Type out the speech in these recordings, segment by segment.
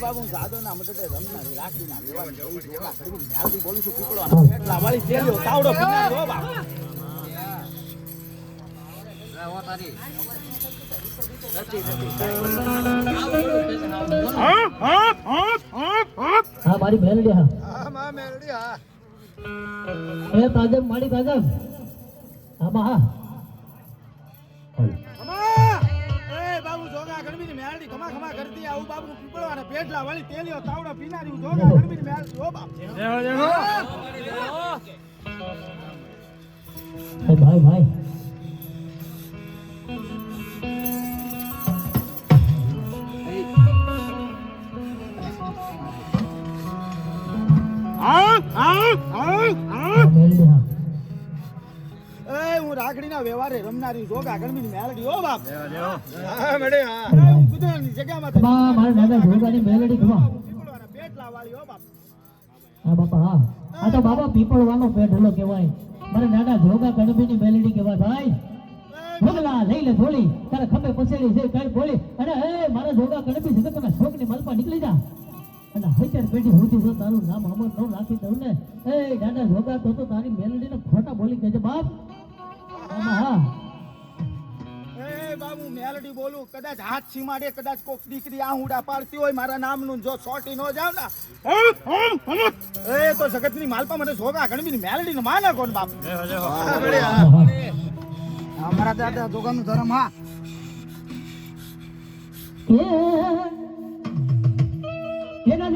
બાબુ સાદો ના મટે રમના રાખી ના લેવાની બોલું છું એટલા વાળી તેલ્યો તાવડો હો મારી મેલડી હા. હા માં મેલડી હા. એ તાજમ મારી તાજમ હા. એ બાબુ ગણબીની કમા કમા કરતી આવું બાબુ પીપળો અને પેટલા વળી તેલ્યો, તાવડો પીનારી જોગા ગણબીની મેલ હો બાપ. હું રાખડીના વ્યવહારે રમનારી જોગા ગણબીની મેલડી. ઓ બાપ. હા મેડે હા. હું કુદરતની જગ્યામાં ખમા મારા દાદા જોગાની મેલડી અને પેટલા વાળી હો બાપ. હા બાપા હા. આ તો બાબા પીપળવાનો પેઢલો કહેવાય. મારે દાદા જોગા ગણપીની મેલડી કહેવાય ભાઈ. ભગલા લઈ લે થોડી તારે ખભે પસેડી છે કઈ બોલી. અરે હે મારા જોગા ગણપી જગતના શોકની મલપા નીકળી જા. અને હૈતર પેઢી સુધી જો તારું નામ અમર ન રાખી દઉં ને એ દાદા જોગા તો તો તારી મેલડીને ખોટા બોલી કહેજે બાપ. એ બાબુ મેલડી બોલું કદાચ હાથ સીમાડે કદાચ કોક દીકરી આહુડા પાડતી હોય મારા નામનું જો સોટી નો જાવ ના. એ તો જગતની માલપા મને સોગા ગણબીની મેલડી ને માને કોણ બાપ. અમારા દાદા જોગાનું ધર્મ હા.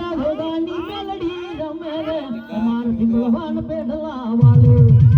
મેલડી રમે રે અમાર ભગવાન પેઢલા વાળા